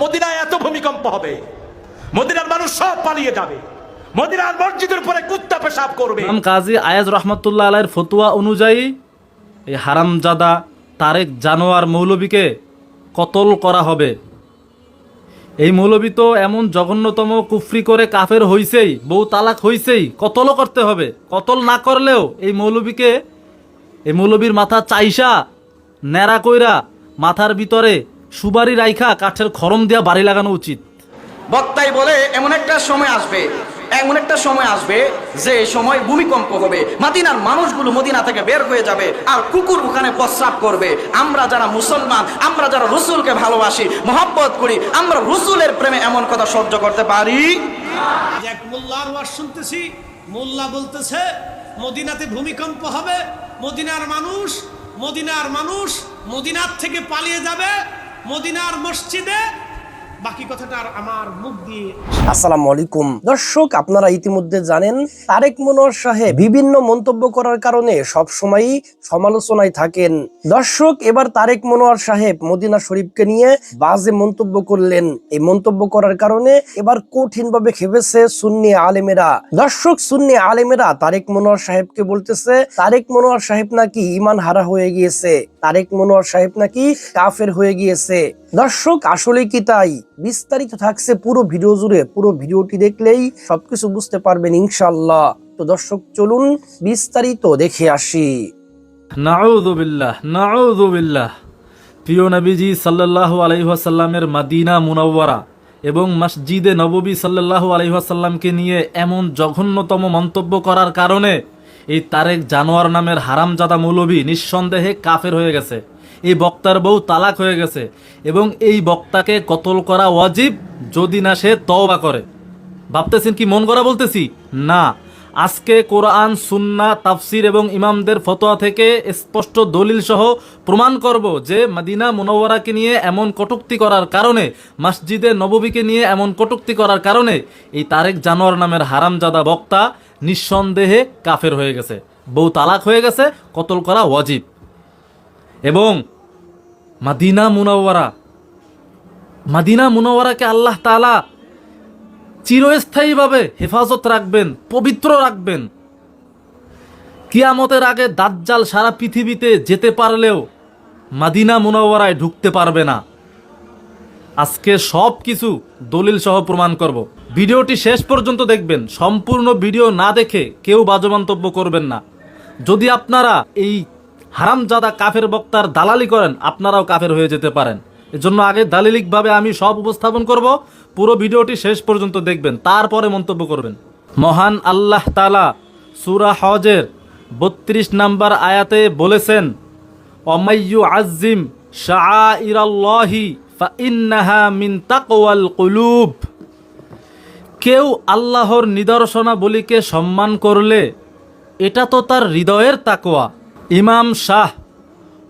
মদিনায় এত ভূমিকম্প হবে। মদিনার মানুষ সব পালিয়ে যাবে। মদিনার মসজিদের উপরে কুত্তা পেশাব করবে। ইমাম কাজী আয়াজ রহমতুল্লাহ আলাইয়ের ফতুয়া অনুযায়ী এই হারামজাদা তারেক জানোয়ার মৌলবীকে কতল করা হবে। এই মৌলবী তো এমন জঘন্যতম কুফরি করে কাফের হইছেই, বউ তালাক হইছেই, কতলও করতে হবে। কতল না করলেও এই মৌলবীকে, এই মৌলবীর মাথা চাইসা, ন্যাড়া কইরা মাথার ভিতরে সুবারি রাইখা কাঠের খরম দেওয়া বাড়ি লাগানো উচিত। বক্তাই বলে এমন একটা সময় আসবে এমন একটা সময় আসবে যে সময় ভূমিকম্প হবে। মাদিনার মানুষগুলো মদিনা থেকে বের হয়ে যাবে আর কুকুর ওখানে প্রস্রাব করবে। আমরা যারা মুসলমান আমরা যারা রসুলকে ভালোবাসি মহব্বত করি আমরা রসুলের প্রেমে এমন কথা সহ্য করতে পারি? এক মোল্লার ওয়াজ শুনতেছি মোল্লা বলতেছে মদিনাতে ভূমিকম্প হবে মদিনার মানুষ মদিনার মানুষ মদিনার থেকে পালিয়ে যাবে মদিনার মসজিদে বাকি কথাটা আর আমার মুখ দিয়ে আসসালামু আলাইকুম। দর্শক, আপনারা ইতিমধ্যে জানেন, তারেক মনোয়ার সাহেব বিভিন্ন মন্তব্য করার কারণে সব সময়ই সমালোচনায় থাকেন। দর্শক, এবার তারেক মনোয়ার সাহেব মদিনা শরীফকে নিয়ে বাজে মন্তব্য করলেন। এই মন্তব্য করার কারণে এবার কঠিন ভাবে খেপেছে সুন্নি আলেমেরা। দর্শক, সুন্নি আলেমেরা তারেক মনোয়ার সাহেবকে বলতেছে, তারেক মনোয়ার সাহেব নাকি ইমান হারা হয়ে গিয়েছে। তারেক মনোয়ার সাহেব নাকি কাফের হয়ে গিয়েছে। দর্শক আসলে কি তাই? বিস্তারিত থাকছে পুরো ভিডিও জুড়ে। পুরো ভিডিওটি দেখলেই সবকিছু বুঝতে পারবেন ইনশাল্লাহ তো দর্শক, চলুন বিস্তারিত দেখে আসি। নাউদুবিল্লাহ নাউদুবিল্লাহ প্রিয় নবীজি সাল্লাল্লাহু আলাইহাসাল্লামের মাদিনা মুনাওয়ারা এবং মসজিদে নববী সাল্লাল্লাহু আলাইহাসাল্লামকে নিয়ে এমন জঘন্যতম মন্তব্য করার কারণে এই তারেক জানোয়ার নামের হারামজাদা মৌলবী নিঃসন্দেহে কাফের হয়ে গেছে। এই বক্তার বউ তালাক হয়ে গেছে এবং এই বক্তাকে কতল করা ওয়াজিব যদি না সে তওবা করে। ভাবতেছেন কি মন করা বলতেছি? না। আজকে কোরআন, সুন্না, তাফসির এবং ইমামদের ফতোয়া থেকে স্পষ্ট দলিল সহ প্রমাণ করব যে মাদিনা মুনওয়ারাকে নিয়ে এমন কটুক্তি করার কারণে, মসজিদে নববীকে নিয়ে এমন কটুক্তি করার কারণে এই তারেক জানোয়ার নামের হারামজাদা বক্তা নিঃসন্দেহে কাফের হয়ে গেছে। বউ তালাক হয়ে গেছে, কতল করা ওয়াজিব। এবং মাদিনা মুনাওয়ারা। মাদিনা মুনাওয়ারাকে আল্লাহ তালা চিরস্থায়ীভাবে হেফাজত রাখবেন, পবিত্র রাখবেন। কিয়ামতের আগে দাজ্জাল সারা পৃথিবীতে যেতে পারলেও মাদিনা মুনাওয়ারায় ঢুকতে পারবে না। আজকে সব কিছু দলিল সহ প্রমাণ করব। ভিডিওটি শেষ পর্যন্ত দেখবেন, সম্পূর্ণ ভিডিও না দেখে কেউ বাজে মন্তব্য করবেন না। যদি আপনারা এই হারামজাদা কাফের বক্তার দালালি করেন, আপনারাও কাফের হয়ে যেতে পারেন। এজন্য আগে দালিলিকভাবে আমি সব উপস্থাপন করব, পুরো ভিডিওটি শেষ পর্যন্ত দেখবেন, তারপরে মন্তব্য করবেন। মহান আল্লাহ তালা সুরা হজের বত্রিশ নাম্বার আয়াতে বলেছেন, অমাইয়ু আজিম কুলুব। কেউ আল্লাহর নিদর্শনাবলীকে সম্মান করলে এটা তো তার হৃদয়ের তাকোয়া ইমাম শাহ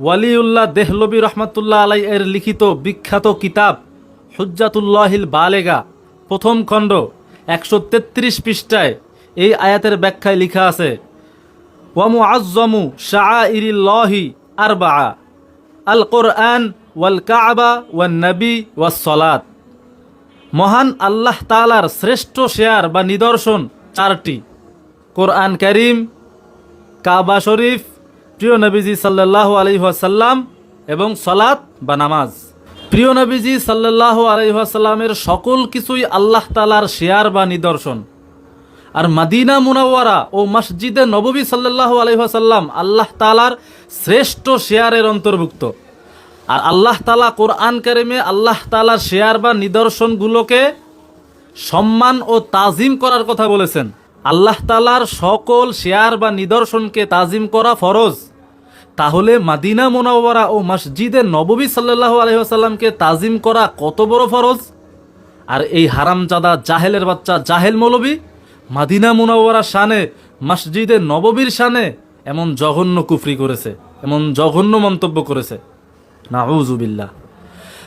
ওয়ালিউল্লাহ দেহলবি রহমতুল্লাহ আলাই এর লিখিত বিখ্যাত কিতাব হুজ্জাতুল্লাহিল বালেগা, প্রথম খণ্ড, একশো তেত্রিশ পৃষ্ঠায় এই আয়াতের ব্যাখ্যায় লিখা আছে ওয়ামু আজমু শাহ ইরিল্লাহি আরবা আল কোরআন ওয়াল কাবা ওয়ান নবী ওয়াস সলাত। মহান আল্লাহ তালার শ্রেষ্ঠ শেয়ার বা নিদর্শন চারটি, কোরআন করিম, কাবা শরীফ প্রিয় নবীজি সাল্লাহ আলহাসাল্লাম এবং সলাত বা নামাজ। প্রিয় নবীজি সাল্লাহ আলহাসাল্লামের সকল কিছুই আল্লাহ তালার শেয়ার বা নিদর্শন। আর মাদিনা মুনাওয়ারা ও মসজিদে নববী সাল্লাহ আলহাসাল্লাম আল্লাহ তালার শ্রেষ্ঠ শেয়ারের অন্তর্ভুক্ত। আর আল্লাহ তালা কোরআন কারিমে আল্লাহ তালার শেয়ার বা নিদর্শনগুলোকে সম্মান ও তাজিম করার কথা বলেছেন। আল্লাহ তালার সকল শেয়ার বা নিদর্শনকে তাজিম করা ফরজ। তাহলে মাদিনা মোনাওয়ারা ও মসজিদে নববী সাল্লাহ আলহিহাসাল্লামকে তাজিম করা কত বড় ফরজ? আর এই হারামজাদা জাহেলের বাচ্চা জাহেল মৌলবী, মাদিনা মুনাওয়ারা শানে, মসজিদে নববীর শানে এমন জঘন্য কুফরি করেছে, এমন জঘন্য মন্তব্য করেছে। নাউজুবিল্লাহ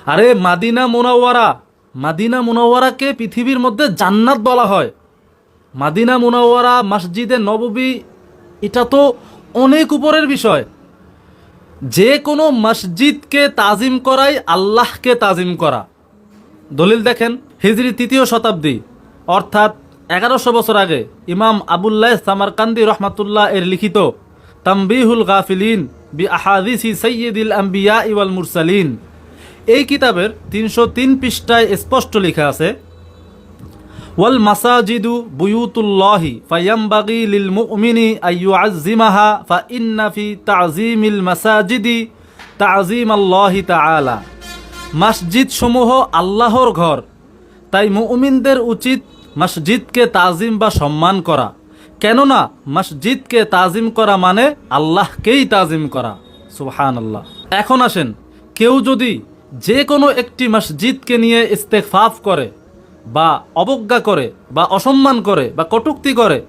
আরে মাদিনা মুনাওয়ারা, মাদিনা মুনাওয়ারাকে পৃথিবীর মধ্যে জান্নাত বলা হয়। মাদিনা মুনাওয়ারা, মসজিদে নববী, এটা তো অনেক উপরের বিষয়। যে কোনো মসজিদকে তাজিম করাই আল্লাহকে তাজিম করা। দলিল দেখেন, হিজরি তৃতীয় শতাব্দী, অর্থাৎ এগারোশো বছর আগে ইমাম আবুল্লাহ সামারকান্দি রহমাতুল্লাহ এর লিখিত, তাম্বিহুল গাফিলিন বি আহাদিসি সৈয়দিল আম্বিয়া ইওয়াল মুরসালিন। এই কিতাবের তিনশো তিন পৃষ্ঠায় স্পষ্ট লেখা আছে ওয়াল মাসাজিদু বুয়ুতুল্লাহি ফায়ামবাগি লিল মুমিনি আইয়ুআজ্জিমাহা ফা ইন্না ফি তাযীমিল মাসাজিদি তাযীম আল্লাহি তাআলা। মসজিদ সমূহ আল্লাহর ঘর। তাই মুমিনদের উচিত মসজিদকে তাজিম বা সম্মান করা। কেননা মসজিদকে তাজিম করা মানে আল্লাহকেই তাজিম করা। সুহান আল্লাহ এখন আসেন, কেউ যদি যে কোনো একটি মসজিদকে নিয়ে ইস্তেকফাফ করে বা অবজ্ঞা করে, বা অসম্মান করে, বা কটুক্তি করে,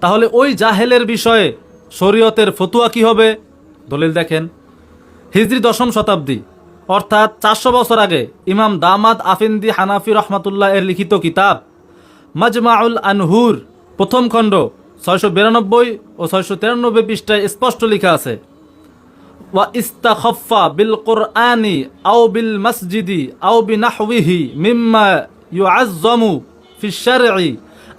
তাহলে ওই জাহেলের বিষয়ে শরীয়তের ফতুয়া কি হবে? দলিল দেখেন। হিজরি দশম শতাব্দী, অর্থাৎ চারশো বছর আগে ইমাম দামাদ আফিন্দি হানাফি রহমাতুল্লাহ এর লিখিত কিতাব মাজমাউল আনহুর প্রথম খণ্ড ছয়শো বিরানব্বই ও ছয়শো তিরানব্বই পৃষ্ঠায় স্পষ্ট লেখা আছে। ওয়া ইস্তা ইস্তাখফা বিল কোরআনি আও বিল মসজিদি আও বিনাহবিহি মিম্মা ইউআজ্জামু ফি শারঈ,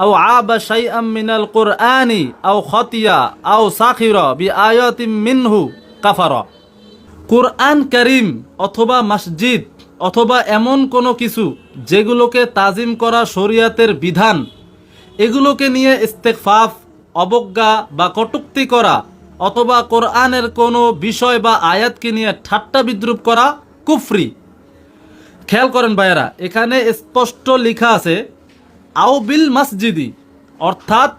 আও আবা শাইআম মিনাল কোরআনি, আও খতিয়া, আও সাখিরা বিআয়াতিম মিনহু কাফারা। কোরআন করিম অথবা মসজিদ অথবা এমন কোনো কিছু যেগুলোকে তাজিম করা শরিয়াতের বিধান, এগুলোকে নিয়ে ইস্তেকফাফ অবজ্ঞা বা কটুক্তি করা অথবা কোরআনের কোনো বিষয় বা আয়াতকে নিয়ে ঠাট্টা বিদ্রুপ করা কুফরি। খেয়াল করেন ভাইয়েরা, এখানে স্পষ্ট লেখা আছে আও বিল মসজিদি। অর্থাৎ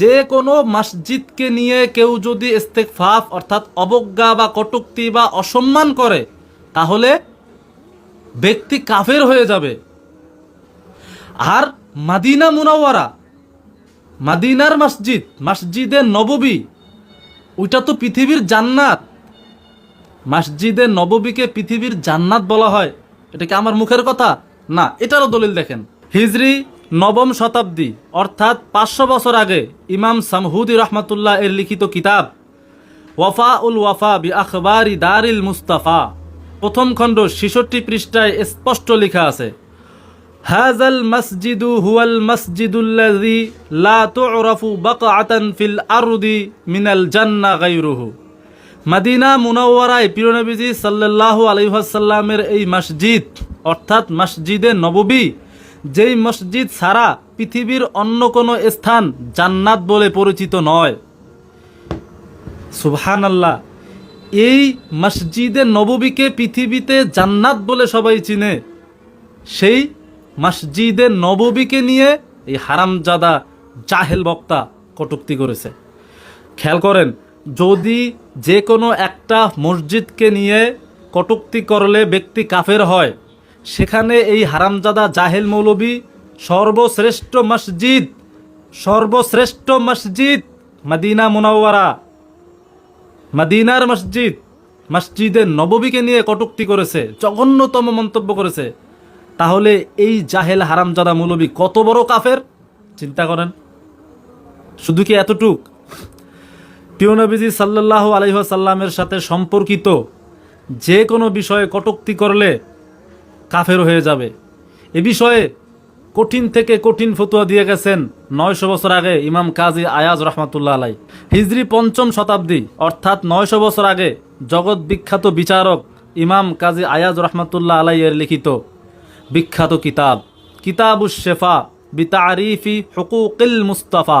যে কোনো মসজিদকে নিয়ে কেউ যদি ইস্তেকফাফ অর্থাৎ অবজ্ঞা বা কটুক্তি বা অসম্মান করে, তাহলে ব্যক্তি কাফের হয়ে যাবে। আর মাদিনা মুনাওয়ারা, মাদিনার মসজিদ, মসজিদে নববী, ওইটা তো পৃথিবীর জান্নাত। মসজিদে নববীকে পৃথিবীর জান্নাত বলা হয়। এটা কি আমার মুখের কথা? না, এটারও দলিল দেখেন। হিজরি নবম শতাব্দী, অর্থাৎ পাঁচশো বছর আগে ইমাম সামহুদি রহমাতুল্লাহ এর লিখিত কিতাব ওয়াফা উল ওয়াফা বি আখবারি দারিল মুস্তাফা, প্রথম খণ্ড ছেষট্টি পৃষ্ঠায় স্পষ্ট লেখা আছে। হাজাল মসজিদু হুয়াল মসজিদুল্লাযী লা তু'রাফু বাকআতান ফিল আরদি মিনাল জান্না গায়রুহু। মদিনা মুনাওয়ারায় পিরনবীজি সাল্লাল্লাহু আলাইহি ওয়াসাল্লামের এই মসজিদ, অর্থাৎ মসজিদে নববী, যেই মসজিদ ছাড়া পৃথিবীর অন্য কোনো স্থান জান্নাত বলে পরিচিত নয়। সুবহানাল্লাহ, এই মসজিদে নববীকে পৃথিবীতে জান্নাত বলে সবাই চিনে। সেই মসজিদে নববীকে নিয়ে এই হারামজাদা জাহেল বক্তা কটুক্তি করেছে। খেয়াল করেন, যদি যে কোনো একটা মসজিদকে নিয়ে কটুক্তি করলে ব্যক্তি কাফের হয়। সেখানে এই হারামজাদা জাহেল মৌলবী সর্বশ্রেষ্ঠ মসজিদ সর্বশ্রেষ্ঠ মসজিদ মদিনা মুনাওয়ারা। মদিনার মসজিদ, মসজিদে নববীকে নিয়ে কটুক্তি করেছে, জঘন্যতম মন্তব্য করেছে। তাহলে এই জাহেল হারামজাদা মৌলবী কত বড় কাফের? চিন্তা করেন। শুধু কি এতটুক? পিওনবীজি সাল্লাহ আলহিহাসাল্লামের সাথে সম্পর্কিত যে কোনো বিষয়ে কটুক্তি করলে কাফের হয়ে যাবে। এ বিষয়ে কঠিন থেকে কঠিন ফতুয়া দিয়ে গেছেন নয়শো বছর আগে ইমাম কাজী আয়াজ রহমাতুল্লাহ আলাই। হিজরি পঞ্চম শতাব্দী, অর্থাৎ নয়শো বছর আগে জগৎ বিখ্যাত বিচারক ইমাম কাজী আয়াজ রহমাতুল্লাহ আলাই এর লিখিত বিখ্যাত কিতাব, কিতাবুস শেফা বিতারিফি হুকুকিল মুস্তাফা।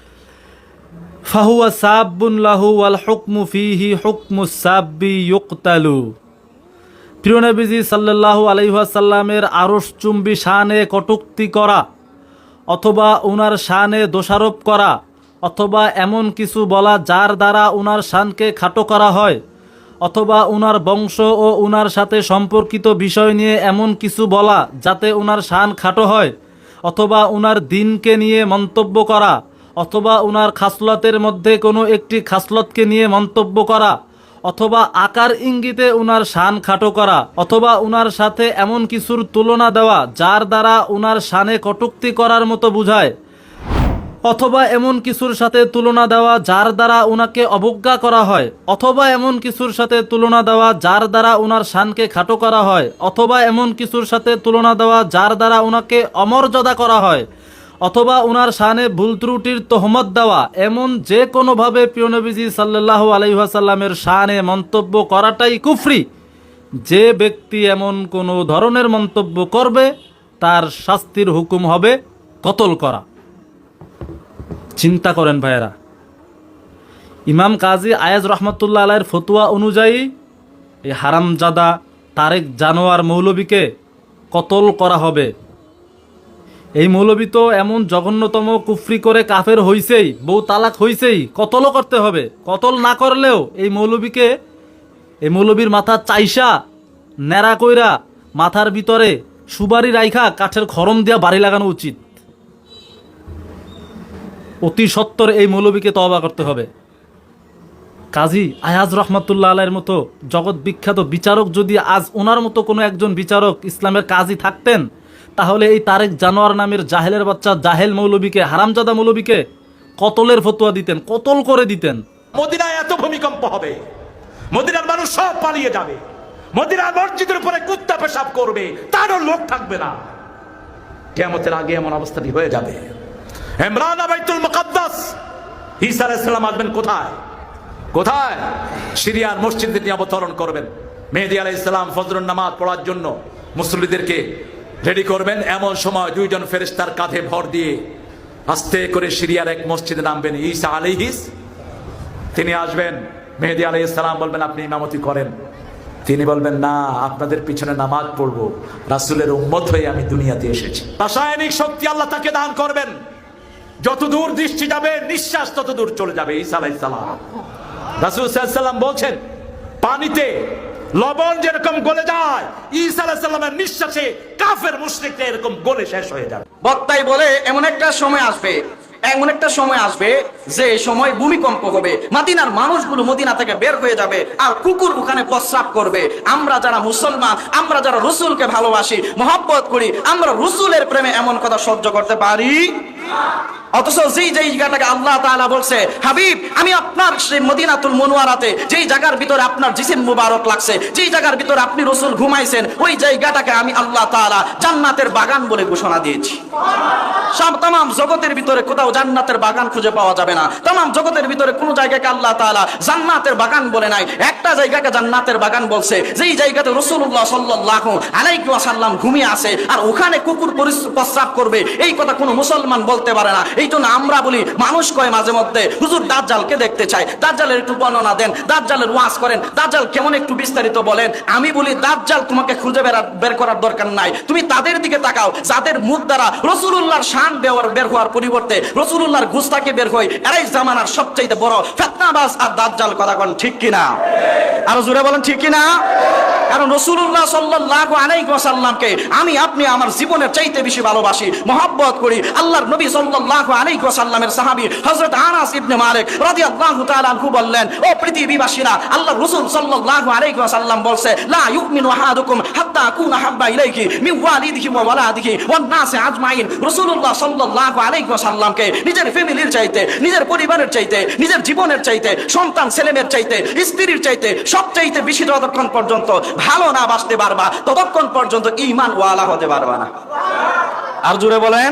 ফাহুয়া সাব্বুন লাহু ওয়াল হুকমু ফিহি হুকমু সাব্বি ইউকতালু। প্রিয় নবীজি সাল্লাল্লাহু আলাইহি ওয়াসাল্লামের আরশ চুম্বি শানে কটুক্তি করা, অথবা উনার শানে দোষারোপ করা, অথবা এমন কিছু বলা যার দ্বারা উনার শানকে খাটো করা হয়, অথবা উনার বংশ ও উনার সাথে সম্পর্কিত বিষয় নিয়ে এমন কিছু বলা যাতে উনার শান খাটো হয়, অথবা উনার দিনকে নিয়ে মন্তব্য করা অথবা উনার খাসলতের মধ্যে কোনো একটি খাসলতকে নিয়ে মন্তব্য করা, অথবা আকার ইঙ্গিতে উনার শান খাটো করা, অথবা উনার সাথে এমন কিছুর তুলনা দেওয়া, যার দ্বারা উনার শানে কটুক্তি করার মতো বুঝায়, অথবা এমন কিছুর সাথে তুলনা দেওয়া, যার দ্বারা উনাকে অবজ্ঞা করা হয়, অথবা এমন কিছুর সাথে তুলনা দেওয়া, যার দ্বারা উনার শানকে খাটো করা হয়, অথবা এমন কিছুর সাথে তুলনা দেওয়া, যার দ্বারা উনাকে অমর্যাদা করা হয়। অথবা উনার শানে ভুল ত্রুটির তহমত দেওয়া, এমন যে কোনোভাবে প্রিয়নবীজি সাল্লাহ আলহিহাসাল্লামের শানে মন্তব্য করাটাই কুফরি। যে ব্যক্তি এমন কোনো ধরনের মন্তব্য করবে, তার শাস্তির হুকুম হবে কতল করা। চিন্তা করেন ভাইয়েরা। ইমাম কাজী আয়াজ রহমতুল্লাহ আলাইয়ের ফতুয়া অনুযায়ী, এই হারামজাদা তারেক জানোয়ার মৌলবীকে কতল করা হবে এই মৌলবী তো এমন জঘন্যতম কুফরি করে কাফের হইছেই, বউ তালাক হইছেই, কতলও করতে হবে। কতল না করলেও এই মৌলবীকে, এই মৌলবীর মাথা চাইসা, ন্যাড়া কইরা মাথার ভিতরে সুবারি রাইখা কাঠের খরম দিয়া বাড়ি লাগানো উচিত। অতি সত্তর এই মৌলবীকে তওবা করতে হবে। কাজী আয়াজ রহমাতুল্লাহ আলাইয়ের মতো জগৎ বিখ্যাত বিচারক যদি আজ ওনার মতো কোনো একজন বিচারক ইসলামের কাজী থাকতেন তাহলে এই তারেক জানোয়ার নামের জাহেলের বাচ্চা জাহেল মৌলবীকে, হারামজাদা মৌলবীকে কতলের ফতোয়া দিতেন, কতল করে দিতেন? মদিনায় এত ভূমিকম্প হবে, মদিনার মানুষ সব পালিয়ে যাবে, মদিনার মসজিদের উপরে কুত্তা পেশাব করবে, তারও লোক থাকবে না। কেমতের আগে এমন অবস্থাটি হয়ে যাবে। ইমরান আবাইতুল মুকাদ্দাস, ঈসা আলাইহিস আসবেন কোথায়? কোথায়? সিরিয়ার মসজিদে তিনি অবতরণ করবেন। মেহেদি আলাইহিস সালাম ফজরুন নামাজ পড়ার জন্য মুসল্লিদেরকে রেডি করবেন? এমন সময় দুইজন ফেরেশতার কাঁধে ভর দিয়ে আস্তে করে সিরিয়ার এক মসজিদে নামবেন। ঈসা আলাইহিস তিনি আসবেন। মেহেদি আলাই ইসলাম বলবেন, আপনি ইমামতি করেন। তিনি বলবেন, না, আপনাদের পিছনে নামাজ পড়ব। রাসুলের উম্মত হয়ে আমি দুনিয়াতে এসেছি। রাসায়নিক শক্তি আল্লাহ তাকে দান করবেন। যত দূর দৃষ্টি যাবে, নিঃশ্বাস তত দূর চলে যাবে সালাম। রাসুল সাল্লাম বলছেন, পানিতে লবণ যেরকম গলে যায়, ঈসা আলাই সাল্লামের নিঃশ্বাসে কাফের মুশরিকটা এরকম গলে শেষ হয়ে যাবে। বক্তাই বলে, এমন একটা সময় আসবে, এমন একটা সময় আসবে যে সময় ভূমিকম্প হবে। মাদিনার মানুষগুলো মদিনা থেকে বের হয়ে যাবে আর কুকুর ওখানে প্রস্রাব করবে। আমরা যারা মুসলমান, আমরা যারা রসুলকে ভালোবাসি, মহব্বত করি, আমরা রসুলের প্রেমে এমন কথা সহ্য করতে পারি? অথচ যেই যেই জায়গাটাকে আল্লাহ তাআলা বলছে, হাবিব, আমি আপনার সেই মদিনাতুল মনোয়ারাতে যেই জায়গার ভিতরে আপনার জিসিম মুবারক লাগছে, যেই জায়গার ভিতরে আপনি রসুল ঘুমাইছেন, ওই জায়গাটাকে আমি আল্লাহ তাআলা জান্নাতের বাগান বলে ঘোষণা দিয়েছি। সব তাম জগতের ভিতরে কোথাও জান্নাতের বাগান খুঁজে পাওয়া যাবে না। তাম জগতের ভিতরে কোন জায়গাকে আল্লাহ তাআলা জান্নাতের বাগান বলে নাই। একটা জায়গাকে জান্নাতের বাগান বলছে, যেই জায়গাতে রসুল্লাহ সাল্লাল্লাহু আলাইহি ওয়াসাল্লাম ঘুমিয়ে আছে আর ওখানে কুকুর প্রস্রাব করবে, এই কথা কোনো মুসলমান বলতে পারে না। এই জন্য আমরা বলি, মানুষ কয় মাঝে মধ্যে, হুজুর দাজ্জালকে দেখতে চাই। দাজ্জালের একটু বর্ণনা দেন, দাজ্জালের ওয়াজ করেন। দাজ্জাল কেমন একটু বিস্তারিত বলেন। আমি বলি, দাজ্জাল তোমাকে খুঁজে বের করার দরকার নাই। তুমি তাদের দিকে তাকাও, যাদের মুখ দ্বারা রসুলুল্লাহর শান বেওয়ার বের হওয়ার পরিবর্তে রসুল্লাহর গুস্তাকে বের হয়, এরাই জামানার সবচেয়ে বড় ফেতনাবাজ আর দাজ্জাল কথা কন ঠিক কিনা? আরও জুড়ে বলেন, ঠিক কিনা? কারণ রসুল্লাহ সাল্লাল্লাহু আলাইহি ওয়াসাল্লামকে আমি, আপনি আমার জীবনের চাইতে বেশি ভালোবাসি, মহব্বত করি। আল্লাহর নবী সাল্লাল্লাহু আলাইহি ওয়াসাল্লামের সাহাবী হযরত আনাস ইবনে মালিক রাদিয়াল্লাহু তাআলা আনহু বললেন, ও পৃথিবীবাসীরা, আল্লাহর রাসূল সাল্লাল্লাহু আলাইহি ওয়াসাল্লাম বলছে, লা হাত্তা আকুনা হাব্বা ওয়ালিদিহি ওয়া ওয়ালাদিহি ওয়ান নাসি আজমাইন। ওয়াসাল্লামকে নিজের ফ্যামিলির চাইতে, নিজের পরিবারের চাইতে, নিজের জীবনের চাইতে, সন্তান, ছেলেমেয়ের চাইতে, স্ত্রীর চাইতে সব চাইতে বেশি যতক্ষণ পর্যন্ত ভালো না বাঁচতে পারবা ততক্ষণ পর্যন্ত ইমান ওয়ালা হতে পারবা না। আর জুড়ে বলেন।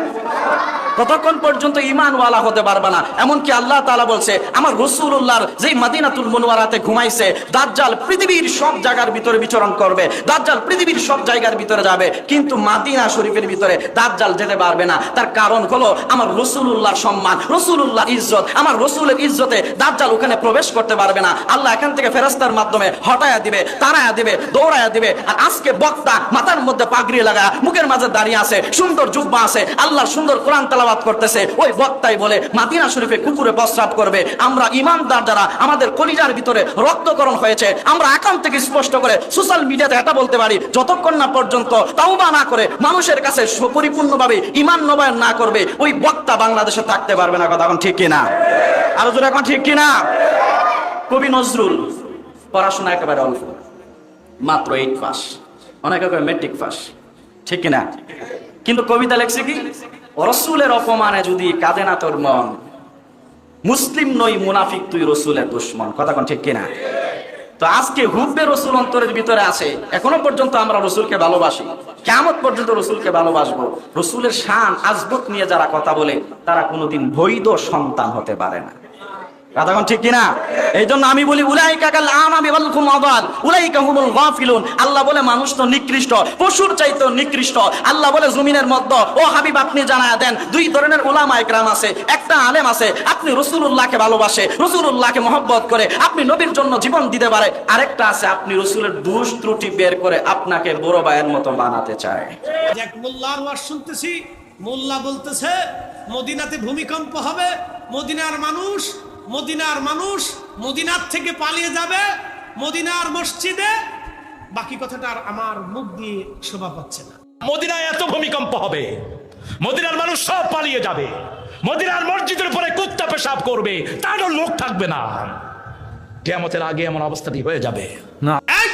ততক্ষণ পর্যন্ত ইমানওয়ালা হতে পারবে না। এমনকি আল্লাহ তাআলা বলছে, আমার রসুল্লাহর যেই মাদিনাতুল মনোয়ারাতে ঘুমাইছে, দাজ্জাল পৃথিবীর সব জায়গার ভিতরে বিচরণ করবে, দাজ্জাল পৃথিবীর সব জায়গার ভিতরে যাবে, কিন্তু মাদিনা শরীফের ভিতরে দাজ্জাল যেতে পারবে না। তার কারণ হলো, আমার রসুলুল্লাহর সম্মান রসুলুল্লাহ ইজ্জত। আমার রসুলের ইজ্জতে দাজ্জাল ওখানে প্রবেশ করতে পারবে না। আল্লাহ এখান থেকে ফেরেস্তার মাধ্যমে হটায়া দিবে তারায়া দিবে, দৌড়ায়া দিবে, আর আজকে বক্তা মাথার মধ্যে পাগড়ি লাগা মুখের মাঝে দাঁড়িয়ে আছে, সুন্দর জুব্বা আছে আল্লাহ সুন্দর কোরআন তালাবাত তেলাওয়াত করতেছে, ওই বক্তাই বলে, মাদিনা শরীফে কুকুরে প্রস্রাব করবে। আমরা ইমানদার যারা, আমাদের কলিজার ভিতরে রক্তকরণ হয়েছে। আমরা একান থেকে স্পষ্ট করে সোশ্যাল মিডিয়াতে এটা বলতে পারি, যতক্ষণ না পর্যন্ত তাওবা না করে মানুষের কাছে পরিপূর্ণভাবে ইমান নবায়ন না করবে, ওই বক্তা বাংলাদেশে থাকতে পারবে না। কথা এখন ঠিক কিনা? আরও জোরে এখন ঠিক কিনা? কবি নজরুল, পড়াশোনা একেবারে অল্প। মাত্র এইট পাস অনেকে মেট্রিক পাস ঠিক কিনা? কিন্তু কবিতা লেখছে কি? রসুলের অপমানে যদি কাঁদে না তোর মন, মুসলিম নই মুনাফিক, তুই রসুলের দুশ্মন। কথা কোন ঠিক কিনা? তো আজকে হুব্বে রসুল অন্তরের ভিতরে আছে, এখনও পর্যন্ত আমরা রসুলকে ভালোবাসি। কেমন পর্যন্ত রসুলকে ভালোবাসবো। রসুলের শান আজবত নিয়ে যারা কথা বলে, তারা কোনোদিন বৈধ সন্তান হতে পারে না। কথাখন ঠিক কিনা? এই জন্য আমি বলি, উলাইকা কাল আনামি ওয়াল কুমাদাল উলাইকা হুমুল গাফিলুন। আল্লাহ বলে মানুষ তো নিকৃষ্ট, পশুর নিকৃষ্ট। আল্লাহ বলে জমিনের ও হাবিব, আপনি জানায়া দেন, দুই ধরনের একরাম আছে, একটা আলেম আছে, আপনি ভালোবাসে, রসুলুল্লাহকে মহব্বত করে, আপনি নবীর জন্য জীবন দিতে পারে। আরেকটা আছে, আপনি রসুলের দোষ ত্রুটি বের করে আপনাকে বড় ভাইয়ের মতো বানাতে চায়। শুনতেছি। মোল্লা বলতেছে, মদিনাতে ভূমিকম্প হবে, মদিনার মানুষ মদিনার মানুষ মদিনার থেকে পালিয়ে যাবে মদিনার মসজিদে। বাকি কথাটা আর আমার মুখ দিয়ে শোভা পাচ্ছে না। মদিনায় এত ভূমিকম্প হবে মদিনার মানুষ সব পালিয়ে যাবে মদিনার মসজিদের উপরে কুত্তা পেশাব করবে তারও লোক থাকবে না। কেয়ামতের আগে এমন অবস্থাটি হয়ে যাবে। না। এক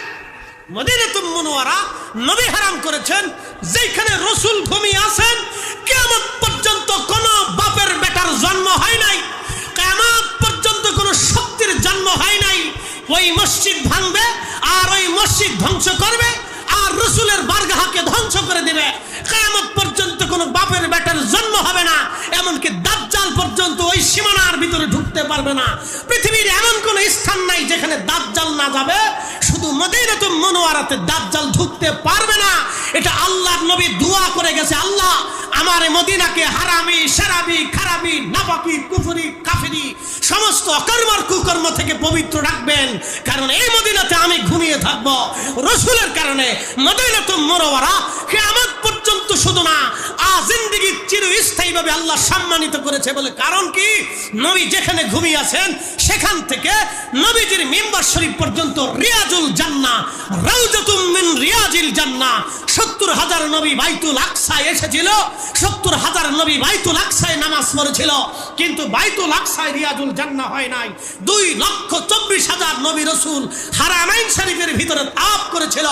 মদিনাতুল মুনওয়ারা নবী হারাম করেছেন যেখানে রসুল ঘুমিয়ে আছেন কিয়ামত পর্যন্ত কোন বাপের বেটার জন্ম হয় নাই। জন্ম হয় নাই। ওই মসজিদ ভাঙবে, আর ওই মসজিদ ধ্বংস করবে, আর রসুলের বারগাহকে ধ্বংস করে দিবে। কিয়ামত পর্যন্ত কোন বাপের বেটার জন্ম হবে না, এমনকি দাজ্জাল পর্যন্ত ওই সীমানার ভিতরে ঢুকতে পারবে না। পৃথিবীর এমন কোন স্থান নাই যেখানে দাজ্জাল না যাবে, শুধু মদিনাতুল মনোয়ারাতে দাজ্জাল ঢুকতে পারবে না। এটা আল্লাহ নবী দোয়া করে গেছে, আল্লাহ আমার মদিনাকে হারামি সেরাবি খারাবি নাপাকি, কুফুরি, কাফিরি, সমস্ত অকর্মর কুকর্ম থেকে পবিত্র রাখবেন। কারণ এই মদিনাতে আমি ঘুমিয়ে থাকব। রসুলের কারণে মদিনা তো মরোয়ারা কে কিয়ামত পর্যন্ত শুধু না আ জিন্দেগি চিরস্থায়ীভাবে আল্লাহ সম্মানিত করেছে বলে কারণ কি? নবী যেখানে ঘুমিয়ে আছেন, সেখান থেকে নবীজির মিম্বার শরীফ পর্যন্ত রিয়াজুল জান্না রাউজাতুম মিন রিয়াজিল জান্না সত্তর হাজার নবী বাইতুল আকসায় এসেছিল, সত্তর হাজার নবী বাইতুল আকসায় নামাজ পড়েছিল, কিন্তু বাইতুল আকসায় রিয়াজুল জান্না হয় নাই। দুই লক্ষ চব্বিশ হাজার নবী রসুল হারামাইন শরীফের ভিতরে তাপ করেছিল,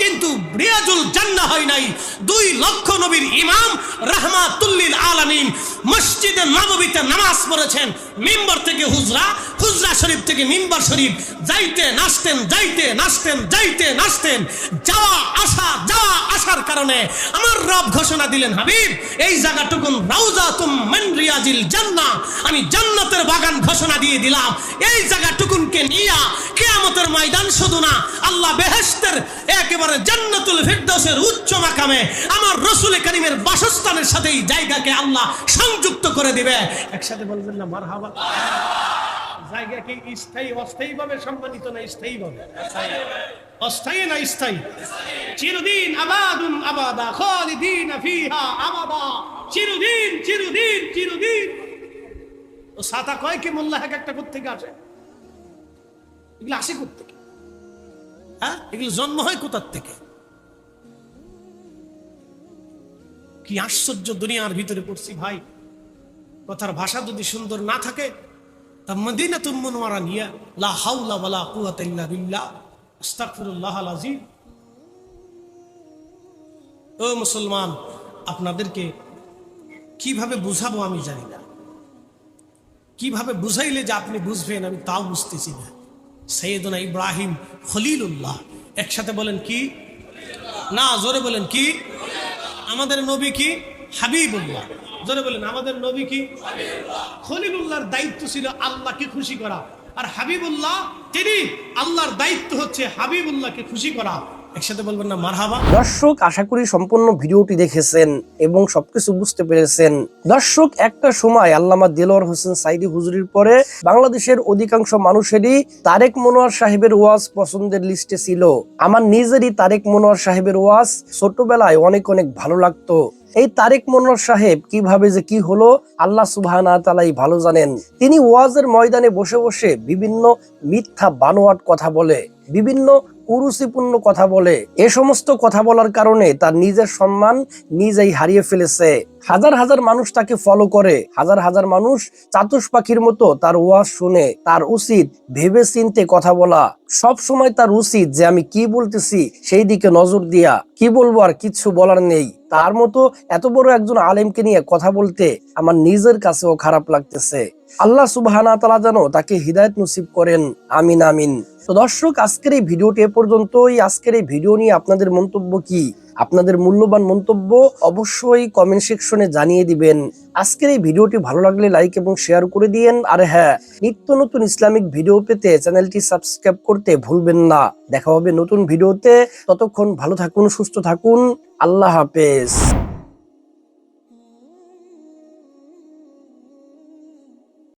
কিন্তু রিয়াজুল জান্না হয় নাই। দুই লক্ষ নবীর ইমাম রাহমাতুল্লিল আলামিন মসজিদে নববীতে নামাজ পড়েছেন মেম্বার থেকে হুজরা হুজরা শরীফ থেকে মিম্বর শরীফ, যাইতে, নাচতেন যাইতে নাচতেন যাইতে, নাচতেন। যাওয়া, আসা, যাওয়া, আসার কারণে আমার রব ঘোষণা দিলেন, হাবিব, এই জায়গাটুকুন রাউজা তুম রিয়াজিল জান্নাহ। আমি জান্নাতের বাগান ঘোষণা দিয়ে দিলাম। এই জায়গাটুকুনকে নিয়া কিয়ামতের ময়দান শুধু না, আল্লাহ বেহেশতের একেবারে জান্নাতুল ফিরদৌসের উচ্চ মাকামে আমার রসুল করিমের বাসস্থানের সাথে এই জায়গাকে আল্লাহ সংযুক্ত করে দিবে। একসাথে বলবেন না, মারহাবা। জায়গা কি স্থায়ী অস্থায়ী ভাবে সম্মানিত না স্থায়ী ভাবে অস্থায়ী না স্থায়ী? চিরদিন আবাদুন আবাদা, খালিদিন ফিহা আবাদা। চিরদিন চিরদিন চিরদিন। ও সাতা কয় কি মোল্লা এক একটা আসে? এগুলো আসে কোথেকে হ্যাঁ? এগুলো জন্ম হয় কোথার থেকে? কি আশ্চর্য দুনিয়ার ভিতরে পড়ছি ভাই। কথার ভাষা যদি সুন্দর না থাকে ও মুসলমান, আপনাদেরকে কীভাবে বুঝাবো আমি জানি না। কীভাবে বুঝাইলে যে আপনি বুঝবেন আমি তাও বুঝতেছি না। সৈয়দনা ইব্রাহিম খলিলুল্লাহ, একসাথে বলেন কি? না, জোরে বলেন কি? আমাদের নবী কি? হাবিবুল্লাহ। জোরে বলেন, আমাদের নবী কি? খলিলুল্লাহর দায়িত্ব ছিল আল্লাহকে খুশি করা। আর হাবিবুল্লাহ, তিনি আল্লাহর দায়িত্ব হচ্ছে হাবিবুল্লাহকে খুশি করা। দর্শক একটা সময় আল্লামা হোসেন পরে বাংলাদেশের অধিকাংশ মানুষেরই তারেক মনোয়ার সাহেবের ওয়াজ পছন্দের লিস্টে ছিল। আমার নিজেরই তারেক মনোয়ার সাহেবের ওয়াজ ছোটবেলায় অনেক অনেক ভালো লাগতো। এই তারেক মনোর সাহেব কীভাবে যে কি হলো, আল্লাহ সুবাহ তালাই ভালো জানেন। তিনি ওয়াজের ময়দানে বসে বসে বিভিন্ন মিথ্যা বানোয়াট কথা বলে। বিভিন্ন কুরুচিপূর্ণ কথা বলে। এ সমস্ত কথা বলার কারণে তার নিজের সম্মান নিজেই হারিয়ে ফেলেছে। হাজার হাজার মানুষ তাকে ফলো করে। হাজার হাজার মানুষ চাতুষ পাখির মতো তার ওয়াজ শুনে, তার উচিত ভেবে চিনতে কথা বলা। সব সময় তার উচিত যে আমি কি বলতেছি সেই দিকে নজর দিয়া। কি বলব আর কিছু বলার নেই। তার মতো এত বড় একজন আলেমকে নিয়ে কথা বলতে আমার নিজের কাছেও খারাপ লাগতেছে। আল্লাহ সুবহানা তালা যেন তাকে হৃদায়ত নসিব করেন। আমিন আমিন। তো দর্শক, আজকের এই ভিডিওটি এ পর্যন্তই। আজকের এই ভিডিও নিয়ে আপনাদের মন্তব্য কি? আপনাদের মূল্যবান মন্তব্য অবশ্যই কমেন্ট সেকশনে জানিয়ে দিবেন। আজকের এই ভিডিওটি ভালো লাগলে লাইক এবং শেয়ার করে দিয়েন। আর হ্যাঁ নিত্য নতুন ইসলামিক ভিডিও পেতে চ্যানেলটি সাবস্ক্রাইব করতে ভুলবেন না। দেখা হবে নতুন ভিডিওতে। ততক্ষণ ভালো থাকুন, সুস্থ থাকুন। আল্লাহ হাফেজ।